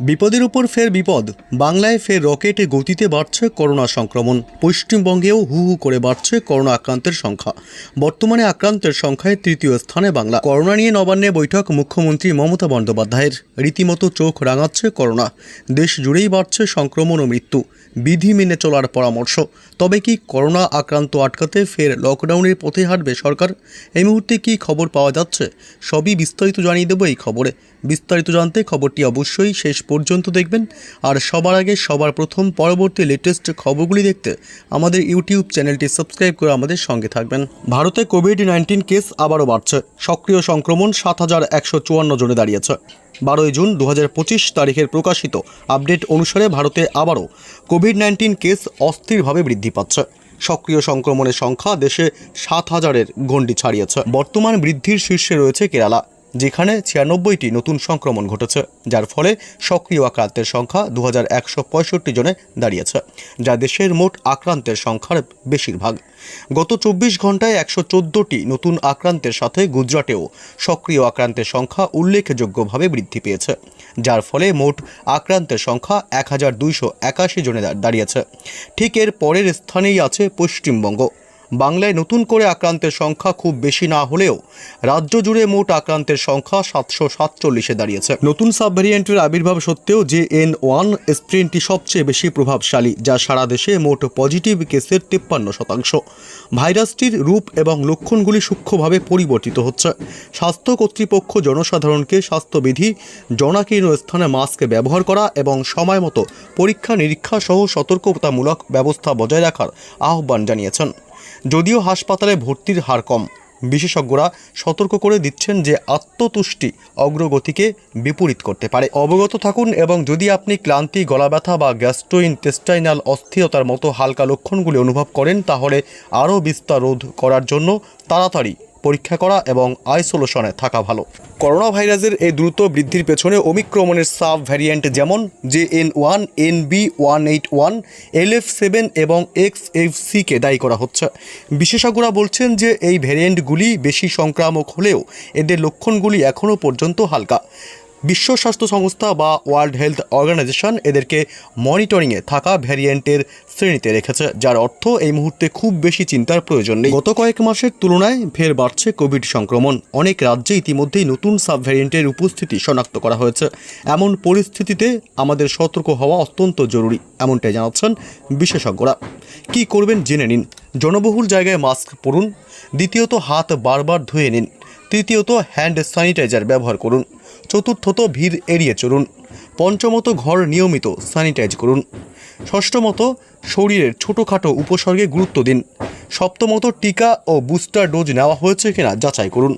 বিপদের উপর ফের বিপদ, বাংলায় ফের রকেটে গতিতে বাড়ছে করোনা সংক্রমণ। পশ্চিমবঙ্গেও হু হু করে বাড়ছে করোনা আক্রান্তের সংখ্যা। বর্তমানে আক্রান্তের সংখ্যায় তৃতীয় স্থানে বাংলা। করোনা নিয়ে নবান্নে বৈঠক, মুখ্যমন্ত্রী মমতা বন্দ্যোপাধ্যায়ের। রীতিমতো চোখ রাঙাচ্ছে করোনা। দেশ জুড়েই বাড়ছে সংক্রমণ ও মৃত্যু। বিধি মেনে চলার পরামর্শ। তবে কি করোনা আক্রান্ত আটকাতে ফের লকডাউনের পথে হাঁটবে সরকার? এই মুহূর্তে কি খবর পাওয়া যাচ্ছে? সবই বিস্তারিত জানিয়ে দেবো এই খবরে। বিস্তারিত জানতে খবরটি অবশ্যই শেষ পর্যন্ত দেখবেন। আর সবার আগে, সবার প্রথম, পরবর্তী লেটেস্ট খবরগুলি দেখতে আমাদের ইউটিউব চ্যানেলটি সাবস্ক্রাইব করে আমাদের সঙ্গে থাকবেন। ভারতে কোভিড নাইন্টিন কেস আবারও বাড়ছে। সক্রিয় সংক্রমণ সাত হাজার একশো চুয়ান্ন জনে দাঁড়িয়েছে। বারোই জুন দু পঁচিশ তারিখের প্রকাশিত আপডেট অনুসারে ভারতে আবারও কোভিড নাইন্টিন কেস অস্থিরভাবে বৃদ্ধি পাচ্ছে। সক্রিয় সংক্রমণের সংখ্যা দেশে সাত হাজারের গণ্ডি ছাড়িয়েছে। বর্তমান বৃদ্ধির শীর্ষে রয়েছে কেরালা। যেখানে ছিয়ানব্বইটি নতুন সংক্রমণ ঘটেছে, যার ফলে সক্রিয় আক্রান্তের সংখ্যা দু জনে দাঁড়িয়েছে, যা দেশের মোট আক্রান্তের সংখ্যার বেশিরভাগ। গত চব্বিশ ঘন্টায় একশো নতুন আক্রান্তের সাথে গুজরাটেও সক্রিয় আক্রান্তের সংখ্যা উল্লেখযোগ্যভাবে বৃদ্ধি পেয়েছে, যার ফলে মোট আক্রান্তের সংখ্যা এক হাজার দুইশো একাশি জনে দাঁড়িয়েছে। ঠিক এর পরের স্থানেই আছে পশ্চিমবঙ্গ। বাংলায় নতুন করে আক্রান্তের সংখ্যা খুব বেশি না হলেও রাজ্য জুড়ে মোট আক্রান্তের সংখ্যা সাতশো সাতচল্লিশে দাঁড়িয়েছে। নতুন সাব ভ্যারিয়েন্টের আবির্ভাব সত্ত্বেও যে এন ওয়ান স্ট্রেনটি সবচেয়ে বেশি প্রভাবশালী, যা সারা দেশে মোট পজিটিভ কেসের তিপ্পান্ন শতাংশ। ভাইরাসটির রূপ এবং লক্ষণগুলি সূক্ষ্মভাবে পরিবর্তিত হচ্ছে। স্বাস্থ্য কর্তৃপক্ষ জনসাধারণকে স্বাস্থ্যবিধি, জনাকীর্ণ স্থানে মাস্ক ব্যবহার করা এবং সময় মতো পরীক্ষা নিরীক্ষা সহ সতর্কতামূলক ব্যবস্থা বজায় রাখার আহ্বান জানিয়েছেন। যদিও হাসপাতালে ভর্তির হার কম। বিশেষজ্ঞরা সতর্ক করে দিচ্ছেন যে আত্মতুষ্টি অগ্রগতিকে বিপরীত করতে পারে। অবগত থাকুন এবং যদি আপনি ক্লান্তি গলা ব্যথা বা গ্যাস্ট্রোইনটেস্টাইনাল অস্থিরতার মতো হালকা লক্ষণগুলি অনুভব করেন, তাহলে আরও বিস্তার রোধ করার জন্য তাড়াতাড়ি পরীক্ষা করা এবং আইসোলেশনে থাকা ভালো। করোনা ভাইরাসের এই দ্রুত বৃদ্ধির পেছনে ওমিক্রমণের সাব ভ্যারিয়েন্ট যেমন J N one, N B one eight one, L F seven এবং এক্স এফ সিকে দায়ী করা হচ্ছে। বিশেষজ্ঞরা বলছেন যে এই ভ্যারিয়েন্টগুলি বেশি সংক্রামক হলেও এদের লক্ষণগুলি এখনও পর্যন্ত হালকা। বিশ্ব স্বাস্থ্য সংস্থা বা ওয়ার্ল্ড হেলথ অর্গানাইজেশন এদেরকে মনিটরিংয়ে থাকা ভ্যারিয়েন্টের শ্রেণীতে রেখেছে, যার অর্থ এই মুহূর্তে খুব বেশি চিন্তার প্রয়োজন নেই। গত কয়েক মাসের তুলনায় ফের বাড়ছে কোভিড সংক্রমণ। অনেক রাজ্যে ইতিমধ্যেই নতুন সাব ভ্যারিয়েন্টের উপস্থিতি শনাক্ত করা হয়েছে। এমন পরিস্থিতিতে আমাদের সতর্ক হওয়া অত্যন্ত জরুরি, এমনটাই জানাচ্ছেন বিশেষজ্ঞরা। কি করবেন জেনে নিন। জনবহুল জায়গায় মাস্ক পরুন। দ্বিতীয়ত, হাত বারবার ধুয়ে নিন। তৃতীয়ত হ্যান্ড স্যানিটাইজার ব্যবহার করুন। চতুর্থত ভিড় এড়িয়ে চলুন। পঞ্চমত ঘর নিয়মিত স্যানিটাইজ করুন। ষষ্ঠমত শরীরের ছোটোখাটো উপসর্গে গুরুত্ব দিন। সপ্তমত টিকা ও বুস্টার ডোজ নেওয়া হয়েছে কিনা যাচাই করুন।